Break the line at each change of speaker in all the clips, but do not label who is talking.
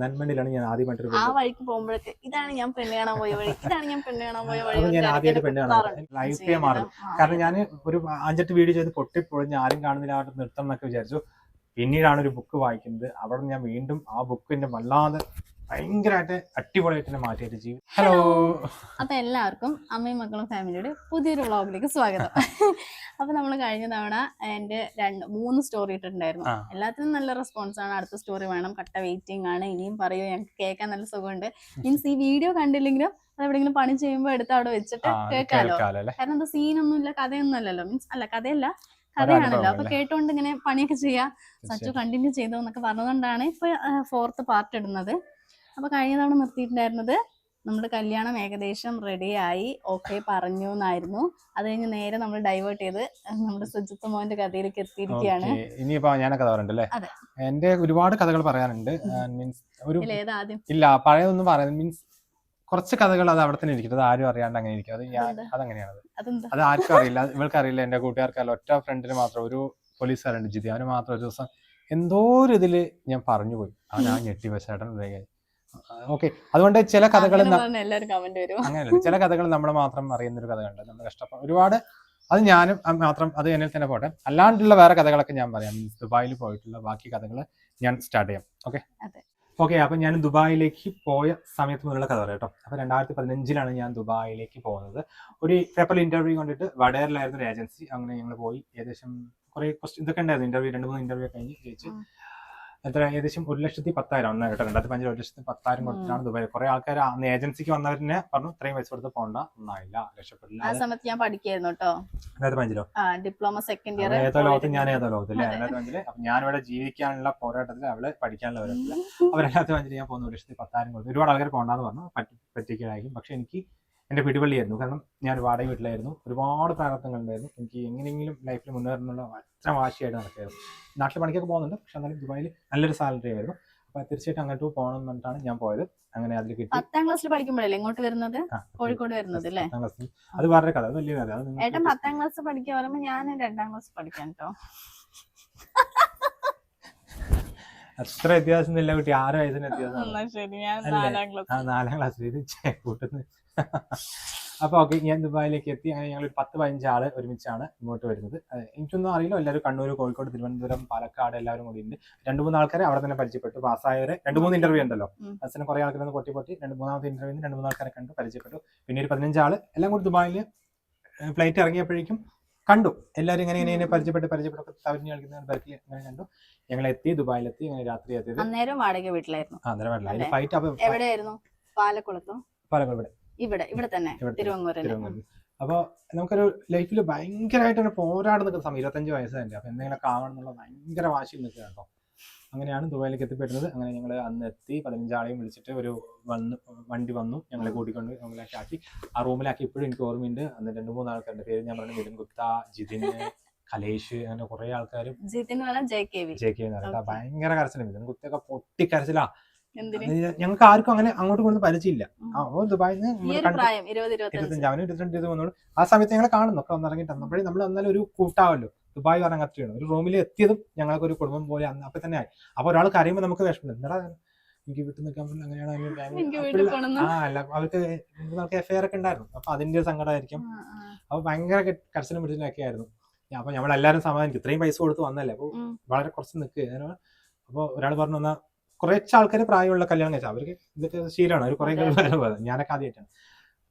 നന്മണ്ടിലാണ് ഞാൻ ആദ്യമായിട്ട്
ആ വഴിക്ക് പോകുമ്പോഴൊക്കെ ഇതാണ് ഞാൻ പെണ്ണ് കാണാൻ പോയ വഴി ഇതാണ് ഞാൻ പെണ്ണ് കാണാൻ പോയ വഴി
ഞാൻ ആദ്യമായിട്ട് പെണ്ണ് കാണാൻ ലൈഫ്. മാറും. കാരണം ഞാൻ ഒരു അഞ്ചെട്ട് വീഡിയോ ചെയ്ത് ഞാൻ ആരും കാണുന്നില്ല അവിടെ നൃത്തം എന്നൊക്കെ വിചാരിച്ചു. പിന്നീടാണ് ഒരു ബുക്ക് വായിക്കുന്നത്. അവിടെ ഞാൻ വീണ്ടും ആ ബുക്കിന്റെ വല്ലാതെ ഭയങ്കരമായിട്ട് അടിപൊളിയായിട്ട് എന്നെ മാറ്റിയിട്ട് ജീവിതം ഹലോ.
അപ്പൊ എല്ലാവർക്കും അമ്മയും മക്കളും ഫാമിലിയുടെ പുതിയൊരു വ്ളോഗിലേക്ക് സ്വാഗതം. അപ്പൊ നമ്മൾ കഴിഞ്ഞ തവണ എന്റെ രണ്ട് മൂന്ന് സ്റ്റോറി ഇട്ടിട്ടുണ്ടായിരുന്നു. എല്ലാത്തിനും നല്ല റെസ്പോൺസ് ആണ്. അടുത്ത സ്റ്റോറി വേണം. കട്ട വെയിറ്റിംഗ് ആണ്. ഇനിയും പറയൂ ഞങ്ങൾക്ക് കേൾക്കാൻ നല്ല സുഖമുണ്ട്. മീൻസ് ഈ വീഡിയോ കണ്ടില്ലെങ്കിലും അത് എവിടെയെങ്കിലും പണി ചെയ്യുമ്പോൾ എടുത്ത് അവിടെ വെച്ചിട്ട് കേൾക്കാലോ. കാരണം എന്താ സീനൊന്നും ഇല്ല കഥയൊന്നും അല്ലല്ലോ മീൻസ് അല്ല കഥയല്ല കഥയാണല്ലോ. അപ്പൊ? കേട്ടോണ്ട് ഇങ്ങനെ പണിയൊക്കെ ചെയ്യാം. സച്ചു കണ്ടിന്യൂ ചെയ്തു എന്നൊക്കെ പറഞ്ഞതുകൊണ്ടാണ് ഇപ്പൊ ഫോർത്ത് പാർട്ട് ഇടുന്നത്. അപ്പൊ കഴിഞ്ഞ തവണ നിർത്തിയിട്ടുണ്ടായിരുന്നത് നമ്മുടെ കല്യാണം ഏകദേശം റെഡിയായി ഓക്കെ പറഞ്ഞു എന്നായിരുന്നു അത് കഴിഞ്ഞ് നേരെ നമ്മൾ ഡൈവേർട്ട് ചെയ്ത് നമ്മുടെ സുജിത്ത് മോന്റെ കഥയിലേക്ക് എത്തിയിരിക്കുകയാണ്.
ഇനിയിപ്പോ ഞാൻ കഥ പറയണ്ടല്ലേ. എന്റെ ഒരുപാട് കഥകൾ പറയാനുണ്ട്. മീൻസ് ഒരു ഇല്ല പഴയതൊന്നും പറയാൻ മീൻസ് കുറച്ച് കഥകൾ അത് അവിടെ തന്നെ ഇരിക്കും. അത് ആരും അറിയാണ്ട് അങ്ങനെ ഇരിക്കും. അത് ഞാൻ? അതങ്ങനെയാണ്. അത് ആർക്കും അറിയില്ല. ഇവൾക്ക് അറിയില്ല എന്റെ കൂട്ടുകാർക്കല്ല ഒറ്റ ഫ്രണ്ടിന് മാത്രം ഒരു പോലീസുകാരുണ്ട് ജിതി അവന് മാത്രം ഒരു ദിവസം എന്തോ ഒരു ഇതിൽ ഞാൻ പറഞ്ഞു പോയി അവൻ ആ ഞെട്ടി ചേട്ടൻ ഓക്കെ. അതുകൊണ്ട് ചില കഥകൾ അങ്ങനെയല്ല. ചില കഥകൾ നമ്മൾ മാത്രം അറിയുന്ന ഒരു കഥകളുണ്ട്. നമ്മൾ കഷ്ടപ്പെടും ഒരുപാട് അത് ഞാനും മാത്രം അത് എന്നിൽ തന്നെ പോട്ടെ. അല്ലാണ്ടുള്ള വേറെ കഥകളൊക്കെ ഞാൻ പറയാം. ദുബായിൽ പോയിട്ടുള്ള ബാക്കി കഥകൾ ഞാൻ സ്റ്റാർട്ട് ചെയ്യാം. ഓക്കെ. ഓക്കെ അപ്പൊ ഞാൻ ദുബായിലേക്ക് പോയ സമയത്ത് മുതലുള്ള കഥ പറയാം കേട്ടോ. അപ്പൊ രണ്ടായിരത്തി പതിനഞ്ചിലാണ് ഞാൻ ദുബായിലേക്ക് പോകുന്നത്. ഒരു പേപ്പർ ഇന്റർവ്യൂ കണ്ടിട്ട് വടേറിലായിരുന്നു ഒരു ഏജൻസി അങ്ങനെ ഞങ്ങൾ പോയി. ഏകദേശം കുറെ ക്വസ്റ്റ്യൻ ഇതൊക്കെ ഉണ്ടായിരുന്നു. ഇന്റർവ്യൂ രണ്ട് മൂന്ന് ഇന്റർവ്യൂ കഴിഞ്ഞ് ജയിച്ച്. എത്ര ഏകദേശം ഒരു ലക്ഷത്തി പത്തായിരം ഒന്ന് കേട്ടോ. രണ്ടായിരത്തി പതിനഞ്ചിൽ ഒരു ലക്ഷത്തി പത്തായിരം കൊടുത്തിട്ടാണ് ദുബായ് കുറെ ആൾക്കാർ അന്ന് ഏജൻസിക്ക് വന്നവരിനെ പറഞ്ഞു ഇത്രയും പൈസ കൊടുത്ത് പോകണ്ട ഒന്നായില്ല രക്ഷപ്പെടില്ല.
ആ സമയത്ത് ഞാൻ പഠിക്കായിരുന്നു കേട്ടോ.
രണ്ടായിരത്തി
ആ ഡിപ്ലോമ സെക്കൻഡ് ഇയർ
ഏതോ ലോകത്ത് ഞാൻ ഏതോ ലോകത്ത് അല്ലേ. രണ്ടായിരത്തി അപ്പൊ ഞാനിവിടെ ജീവിക്കാനുള്ള പോരാട്ടത്തിൽ അവൾ പഠിക്കാനുള്ള പോരാട്ടത്തിൽ അപ്പൊ രണ്ടായിരത്തി പഞ്ചിൽ ഞാൻ പോകുന്ന ഒരു ലക്ഷത്തി പത്തായിരം കൊടുത്തു ഒരുപാട് ആൾക്കാർ പോകണ്ടെന്ന് പറഞ്ഞു. പറ്റി പറ്റിക്കലായിരിക്കും. പക്ഷെ എനിക്ക് എന്റെ പിടിവള്ളിയായിരുന്നു. കാരണം ഞാൻ ഒരു വാടക വീട്ടിലായിരുന്നു. ഒരുപാട് പ്രാരബ്ധങ്ങൾ ഉണ്ടായിരുന്നു എനിക്ക് എങ്ങനെയെങ്കിലും ലൈഫിൽ മുന്നേറുന്നുള്ള അത്ര വാശിയായിട്ട് നടക്കായിരുന്നു നാട്ടിൽ പണിക്കൊക്കെ പോകുന്നുണ്ട്. പക്ഷെ എന്നാലും ദുബായിൽ നല്ലൊരു സാലറി ആയിരുന്നു. അപ്പൊ തീർച്ചയായിട്ടും അങ്ങോട്ട് പോകണം എന്ന് പറഞ്ഞിട്ടാണ് ഞാൻ പോയത്. അങ്ങനെ അതിൽ കിട്ടി.
പത്താം ക്ലാസ്സിൽ പഠിക്കുമ്പോഴല്ലേ ഇങ്ങോട്ട് വരുന്നത്? കോഴിക്കോട് വരുന്നത് അല്ലേ?
അത് വേറെ കഥ. അത് വലിയ കഥ.
ഏട്ടൻ പത്താം ക്ലാസ് പഠിക്കാൻ പറയുമ്പോ ഞാൻ രണ്ടാം ക്ലാസ് പഠിക്കാൻ കേട്ടോ
അത്ര വ്യത്യാസം ഇല്ല കുട്ടി. ആറ് വയസ്സിന് വ്യത്യാസം
നാലാം ക്ലാസ്
ഇത് കൂട്ടുന്നു അപ്പൊ ഓക്കെ ഞാൻ ദുബായിലേക്ക് എത്തി. അങ്ങനെ ഞങ്ങൾ പത്ത് പതിനഞ്ച് ആൾ ഒരുമിച്ചാണ് ഇങ്ങോട്ട് വരുന്നത്. എനിക്കൊന്നും അറിയില്ല. എല്ലാവരും കണ്ണൂർ കോഴിക്കോട് തിരുവനന്തപുരം പാലക്കാട് എല്ലാവരും കൂടി ഉണ്ട്. രണ്ട് മൂന്ന് ആൾക്കാരെ അവിടെ തന്നെ പരിചയപ്പെട്ടു. പാസ്സായവരെ രണ്ട് മൂന്ന് ഇന്റർവ്യൂ ഉണ്ടല്ലോ. അച്ഛനെ കുറെ ആൾക്കാരൊന്ന് പൊട്ടി പൊട്ടി രണ്ട് മൂന്നാമത്തെ ഇന്റർവ്യൂ രണ്ട് മൂന്ന് ആൾക്കാരെ കണ്ട് പരിചയപ്പെട്ടു. പിന്നെ ഒരു പതിനഞ്ച് ആൾ എല്ലാം കൂടി ദുബായിൽ ഫ്ലൈറ്റ് ഇറങ്ങിയപ്പോഴേക്കും കണ്ടു. എല്ലാവരും ഇങ്ങനെ ഇങ്ങനെ പരിചയപ്പെട്ട് പരിചയപ്പെട്ട് പരിചയപ്പെട്ടൊക്കെ തവരിഞ്ഞ് കളിക്കുന്ന തിരക്കിൽ അങ്ങനെ കണ്ടു. ഞങ്ങൾ എത്തി ദുബായിലെത്തി ഇങ്ങനെ രാത്രി എത്തിയത്.
അന്നേരം വാടക വീട്ടിലായിരുന്നു.
അന്നേരം വേണ്ട അതിൽ ഫൈറ്റ്
എവിടെയായിരുന്നു? പാലക്കുളത്തോ?
പാലക്കാട് ഇവിടെ.
ഇവിടെ ഇവിടെ തന്നെ. തിരുവങ്ങൂരിൽ
അപ്പോൾ നമുക്കൊരു ലൈഫിൽ ഭയങ്കരമായിട്ട് തന്നെ പോരാട് നിൽക്കുന്ന സമയം ഇരുപത്തഞ്ച് വയസ്സായിട്ട് അപ്പോൾ എന്തെങ്കിലുമൊക്കെ ആവണം എന്നുള്ള ഭയങ്കര വാശി നിൽക്കുക കേട്ടോ. അങ്ങനെയാണ് ദുബായിലേക്ക് എത്തിപ്പെടുന്നത്. അങ്ങനെ ഞങ്ങൾ അന്ന് എത്തി. പതിനഞ്ചാളെയും വിളിച്ചിട്ട് ഒരു വന്ന് വണ്ടി വന്നു. ഞങ്ങളെ കൂട്ടിക്കൊണ്ട് ഞങ്ങളൊക്കെ ആക്കി. ആ റൂമിലാക്കി ഇപ്പോഴും എനിക്ക് ഓർമ്മയുണ്ട്. അന്ന് രണ്ട് മൂന്ന് ആൾക്കാരുടെ പേര് ഞാൻ പറഞ്ഞു മിഥുൻ ഗുപ്ത ജിതിൻ കലേഷ് അങ്ങനെ കുറെ
ആൾക്കാരും. ജെ കെ വി
എന്ന് ഭയങ്കര കരച്ചിലും. മിഥുൻ ഗുപ്തയൊക്കെ പൊട്ടിക്കരച്ചിലാ. ഞങ്ങൾക്ക് ആർക്കും അങ്ങനെ അങ്ങോട്ട് കൊണ്ട് പരിചയമില്ല. ഓ ദുബായിൽ
ഇരുപത്തഞ്ച്.
അവന് ഇരുപത്തിരണ്ട് ഇത് വന്നോളൂ ആ സമയത്ത് ഞങ്ങൾ കാണുന്നു. ഒക്കെ വന്നിറങ്ങിയിട്ട് അന്നപ്പോഴേ നമ്മൾ എന്നാലും ഒരു കൂട്ടാവല്ലോ. ദുബായ് പറഞ്ഞ അത്രയാണ് ഒരു റൂമിൽ എത്തിയതും ഞങ്ങൾക്ക് ഒരു കുടുംബം പോലെ അന്ന് അപ്പൊ തന്നെ ആയി. അപ്പൊ ഒരാൾ കരയുമ്പോൾ നമുക്ക് വിഷമം എന്താ എനിക്ക് വീട്ടിൽ നിൽക്കാൻ പറ്റില്ല. അങ്ങനെയാണ് ആ അല്ല. അവർക്ക് നമുക്ക് എഫ്ഐആർ ഒക്കെ ഉണ്ടായിരുന്നു. അപ്പൊ അതിന്റെ ഒരു സങ്കടമായിരിക്കും. അപ്പൊ ഭയങ്കര കർശനം കരച്ചിലും പിടിച്ചിലൊക്കെ ആയിരുന്നു. അപ്പൊ നമ്മളെല്ലാരും സമാധാനിക്കും. ഇത്രയും പൈസ കൊടുത്ത് വന്നല്ലേ? അപ്പൊ വളരെ കുറച്ച് നിൽക്കുക അപ്പോൾ ഒരാൾ പറഞ്ഞു വന്നാൽ കുറച്ച് ആൾക്കാർ പ്രായമുള്ള കല്യാണം കഴിച്ചാൽ അവർക്ക് ഇതൊക്കെ ശീലമാണ്. അവർ കുറെ
ഞാൻ
ഞാനൊക്കെ ആദ്യമായിട്ടാണ്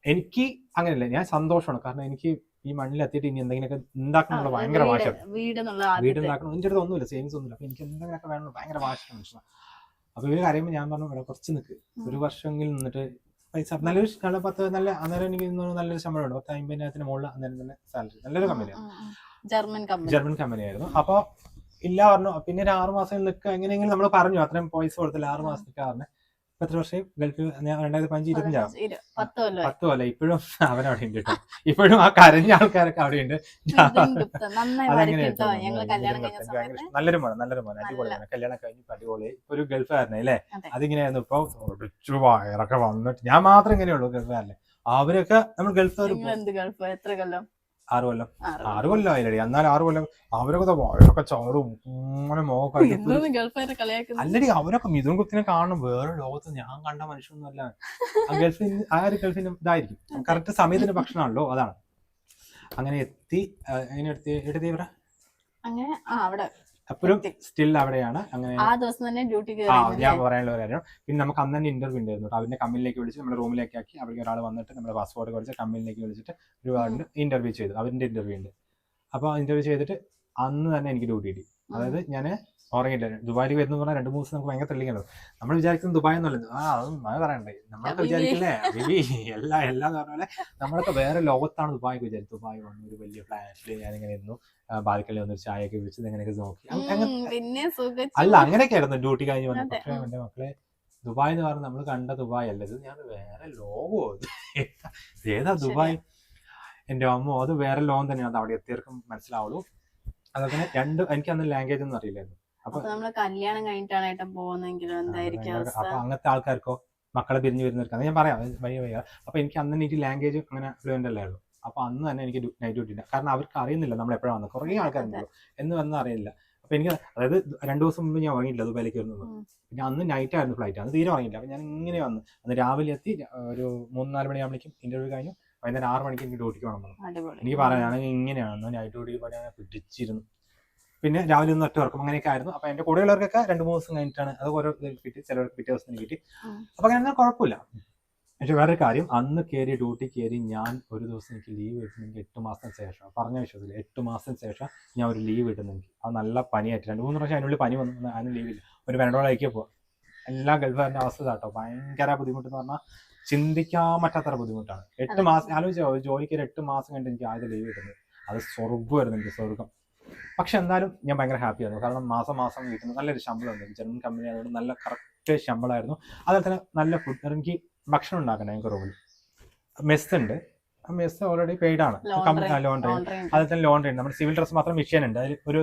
എനിക്ക് അങ്ങനെയല്ല. ഞാൻ സന്തോഷമാണ്. കാരണം എനിക്ക് ഈ മണ്ണിൽ എത്തിയിട്ട് ഇനി എന്തെങ്കിലുമൊക്കെ ഉണ്ടാക്കണമെന്നുള്ള
ആ,
ഭയങ്കര
വാശം
വീടുണ്ടാക്കണം
വീട്
ഉണ്ടാക്കണം. എന്റെ അടുത്ത് ഒന്നുമില്ല സേവിങ്സ് ഒന്നുമില്ല. അപ്പൊ എനിക്ക് എന്തെങ്കിലുമൊക്കെ വേണം ഭയങ്കര വാശം മനുഷ്യനാണ് അപ്പൊ ഇവർ കാര്യം ഞാൻ പറഞ്ഞു ഇവിടെ കുറച്ച് നിൽക്ക് ഒരു വർഷമെങ്കിലും നിന്നിട്ട് പൈസ നല്ലൊരു നല്ല പത്ത് നല്ല അന്നേരം എനിക്ക് നല്ലൊരു ശമ്പളം ഉണ്ട് പത്ത് അമ്പതിനായിരത്തിന് മുകളിൽ അന്നേരം തന്നെ സാലറി നല്ലൊരു കമ്പനിയാണ്.
ജർമ്മൻ കമ്പനി
ജർമ്മൻ കമ്പനി ആയിരുന്നു. അപ്പൊ ഇല്ല പറഞ്ഞു. പിന്നെ ഒരു ആറ് മാസം നിൽക്കുക. എങ്ങനെയെങ്കിലും നമ്മൾ പറഞ്ഞു. അത്രയും പൈസ കൊടുത്തില്ല. ആറ് മാസം എത്ര വർഷം? ഗൾഫിൽ ഞാൻ രണ്ടായിരത്തി പതിനഞ്ച് ഇരുപത്തഞ്ചാവും
ഇരു- പത്ത്
പത്ത് കൊല്ലം. ഇപ്പോഴും അവനവിടെ ഉണ്ട് കേട്ടോ. ഇപ്പോഴും ആ കരഞ്ഞ ആൾക്കാരൊക്കെ അവിടെ ഉണ്ട്. നല്ലൊരു മോനെ നല്ലൊരു മോനെ. അടിപൊളിയാണ്. കല്യാണം കഴിഞ്ഞ് അടിപൊളി. ഇപ്പൊ ഒരു ഗൾഫുകാരനെ അല്ലേ?
അതെ.
അതിങ്ങനെയായിരുന്നു ഇപ്പൊ. ഒടിച്ചു വയറൊക്കെ വന്നിട്ട് ഞാൻ മാത്രം ഇങ്ങനെയുള്ളൂ ഗൾഫുകാരല്ലേ അവരൊക്കെ നമ്മൾ ഗൾഫുകാർ
എത്ര കൊല്ലം?
ആറ് കൊല്ലം.
ആറ്
കൊല്ലം. ആയില്ലടി എന്നാലും ആറ് കൊല്ലം അവരൊക്കെ
അവരൊക്കെ ചോറും
അല്ലടി അവരൊക്കെ മിഥുൻ കുത്തിനെ കാണണം. വേറെ ലോകത്ത് ഞാൻ കണ്ട മനുഷ്യനൊന്നുമല്ല. ആ ഗൾഫിൽ ആ ഒരു ഗൾഫിന് ഇതായിരിക്കും. കറക്റ്റ് സമയത്തിന്റെ ഭക്ഷണമാണല്ലോ അതാണ്. അങ്ങനെ എത്തി എങ്ങനെ എടുത്തി എടുത്തി ഇവിടെ?
അങ്ങനെ ആ അവിടെ.
അപ്പോഴും സ്റ്റിൽ അവിടെയാണ്. അങ്ങനെ
ആ ദിവസം തന്നെ ഡ്യൂട്ടി
ഞാൻ പറയാനുള്ള ഒരു കാര്യം. പിന്നെ നമുക്ക് അന്ന് തന്നെ ഇന്റർവ്യൂ ഉണ്ടായിരുന്നു അവന്റെ കമ്പനിയിലേക്ക് വിളിച്ച് നമ്മുടെ റൂമിലേക്ക് ആക്കി അവർക്ക് ഒരാൾ വന്നിട്ട് നമ്മുടെ പാസ്പോർട്ട് കുറച്ച് കമ്പനിയിലേക്ക് വിളിച്ചിട്ട് ഒരുപാട് ഇന്റർവ്യൂ ചെയ്തു. അവന്റെ ഇന്റർവ്യൂ ഉണ്ട്. അപ്പോൾ ഇന്റർവ്യൂ ചെയ്തിട്ട് അന്ന് തന്നെ എനിക്ക് ഡ്യൂട്ടി കിട്ടി. അതായത് ഞാൻ ഉറങ്ങിയില്ല ദുബായിൽ വരുന്ന പറഞ്ഞാൽ രണ്ട് മൂന്ന് ദിവസം നമുക്ക് ഭയങ്കര തെളിയിക്കണത് നമ്മൾ വിചാരിക്കുന്നത് ദുബായ് എന്നല്ല? ആ അതും അത് പറയണ്ടേ. നമ്മളൊക്കെ. വിചാരിക്കില്ലേ? ബേബി എല്ലാം എല്ലാം എന്ന് പറഞ്ഞ പോലെ നമ്മളൊക്കെ വേറെ ലോകത്താണ് ദുബായ് വിചാരിച്ചത്. ദുബായ് വന്നു ഒരു വലിയ ഫ്ലാറ്റിൽ ഞാനിങ്ങനെ ഇരുന്നു. ബാൽക്കണി വന്നൊരു ചായയൊക്കെ വിളിച്ചത് എങ്ങനെയൊക്കെ നോക്കി. അല്ല അങ്ങനെയൊക്കെ ആയിരുന്നു ഡ്യൂട്ടി കഴിഞ്ഞ് വന്നത്.
അതെ,
പക്ഷേ. എന്റെ മക്കളെ ദുബായ് എന്ന് പറഞ്ഞാൽ നമ്മൾ കണ്ട ദുബായ് അല്ല. ഇത് ഞാൻ വേറെ ലോകമോ ഏതാ ദുബായ്? എന്റെ അമ്മ അത് വേറെ ലോകം തന്നെയാണ്. അത് അവിടെ എത്തിയവർക്കും മനസ്സിലാവുള്ളൂ. അതൊക്കെ രണ്ട് എനിക്ക് അന്ന് ലാംഗ്വേജ് ഒന്നും അറിയില്ലായിരുന്നു. അപ്പൊ
നമ്മൾ കല്യാണം കഴിഞ്ഞിട്ടാണ് ഏട്ടാ പോകുന്നെങ്കിലും എന്തായിരിക്കും അവസ്ഥ?
അപ്പൊ അങ്ങനത്തെ ആൾക്കാർക്കോ മക്കളെ പിരിഞ്ഞു വരുന്നവർക്ക് ഞാൻ പറയാം വയ്യ വയ്യ. അപ്പൊ എനിക്ക് അന്ന് എനിക്ക് ലാംഗ്വേജ് അങ്ങനെ ഫ്ലുവന്റ് അല്ലായിരുന്നു അപ്പൊ അന്ന് തന്നെ എനിക്ക് നൈറ്റ് ഡ്യൂട്ടി കാരണം അവർക്ക് അറിയുന്നില്ല നമ്മൾ എപ്പോഴാണ് കുറേ ആൾക്കാരുണ്ടല്ലോ എന്ന് വന്ന് അറിയില്ല. അപ്പൊ എനിക്ക് അതായത് രണ്ടു ദിവസം മുമ്പ് ഞാൻ ഉറങ്ങിയില്ല ദുബായിലേക്ക് വരുന്നത്. പിന്നെ അന്ന് നൈറ്റ് ആയിരുന്നു ഫ്ലൈറ്റ് അന്ന് തീരെ ഉറങ്ങിയില്ല. അപ്പൊ ഞാൻ ഇങ്ങനെ വന്നു അന്ന് രാവിലെ എത്തി ഒരു മൂന്ന് നാല് മണിയാകുമ്പോഴേക്കും ഇന്റർവ്യൂ കഴിഞ്ഞു. വൈകുന്നേരം ആറ് മണിക്ക് എനിക്ക് ഡ്യൂട്ടിക്ക് വേണം എനിക്ക് പറയാനാണെങ്കിൽ ഇങ്ങനെയാണ് നൈറ്റ് ഡ്യൂട്ടി പറയാൻ പിടിച്ചിരുന്നു പിന്നെ രാവിലെ ഒന്ന് ഒറ്റ ഉറക്കം അങ്ങനെയൊക്കെ ആയിരുന്നു. അപ്പൊ എന്റെ കൂടെയുള്ളവർക്കൊക്കെ രണ്ട് മൂന്ന് ദിവസം കഴിഞ്ഞിട്ടാണ് അത് ഓരോ കിട്ടി. ചിലവർക്ക് പിറ്റേ ദിവസം കിട്ടി. അപ്പൊ അങ്ങനെ കുഴപ്പമില്ല. പക്ഷെ വേറെ കാര്യം. അന്ന് കയറി ഡ്യൂട്ടി കയറി ഞാൻ ഒരു ദിവസം എനിക്ക് ലീവ് കിട്ടുന്നെങ്കിൽ എട്ട് മാസത്തിന് ശേഷം പറഞ്ഞ വിഷയത്തിൽ എട്ട് മാസത്തിന് ശേഷം ഞാൻ ഒരു ലീവ് കിട്ടുന്നെങ്കിൽ. അത് നല്ല പനിയായിട്ട് രണ്ട് മൂന്ന് പ്രാവശ്യം അതിനുള്ളിൽ പനി വന്നു. അതിന് ലീവില്ല ഒരു പെരണ്ടോളേക്ക് പോവാം. എല്ലാ ഗൾഫുകാരന്റെ അവസ്ഥ കേട്ടോ ഭയങ്കര ബുദ്ധിമുട്ട് എന്ന് പറഞ്ഞാൽ ചിന്തിക്കാൻ പറ്റാത്ത ബുദ്ധിമുട്ടാണ്. എട്ട് മാസം ആലോചിച്ചോ ജോലിക്ക് ഒരു എട്ട് മാസം കഴിഞ്ഞിട്ട് എനിക്ക് ആദ്യം ലീവ് കിട്ടുന്നത്. അത് സ്വർഗമായിരുന്നു എനിക്ക് സ്വർഗം പക്ഷെ എന്നാലും ഞാൻ ഭയങ്കര ഹാപ്പി ആയിരുന്നു. കാരണം മാസം മാസം കിട്ടുന്ന നല്ലൊരു ശമ്പളം ഉണ്ട് ജർമ്മൻ കമ്പനി ആയതുകൊണ്ട് നല്ല കറക്റ്റ് ശമ്പളമായിരുന്നു അതുപോലെ തന്നെ നല്ല ഫുഡ് എനിക്ക് ഭക്ഷണം ഉണ്ടാക്കണം ഞങ്ങൾക്ക് റൂമിൽ മെസ് ഉണ്ട്. ആ മെസ് ഓൾറെഡി പെയ്ഡ് ആണ്. ലോണ്ടറി
ഉണ്ട്.
അതിൽ തന്നെ ലോണ്ടറി ഉണ്ട്. നമ്മുടെ സിവിൽ ഡ്രസ്സ് മാത്രം മെഷീൻ ഉണ്ട്. അതിൽ ഒരു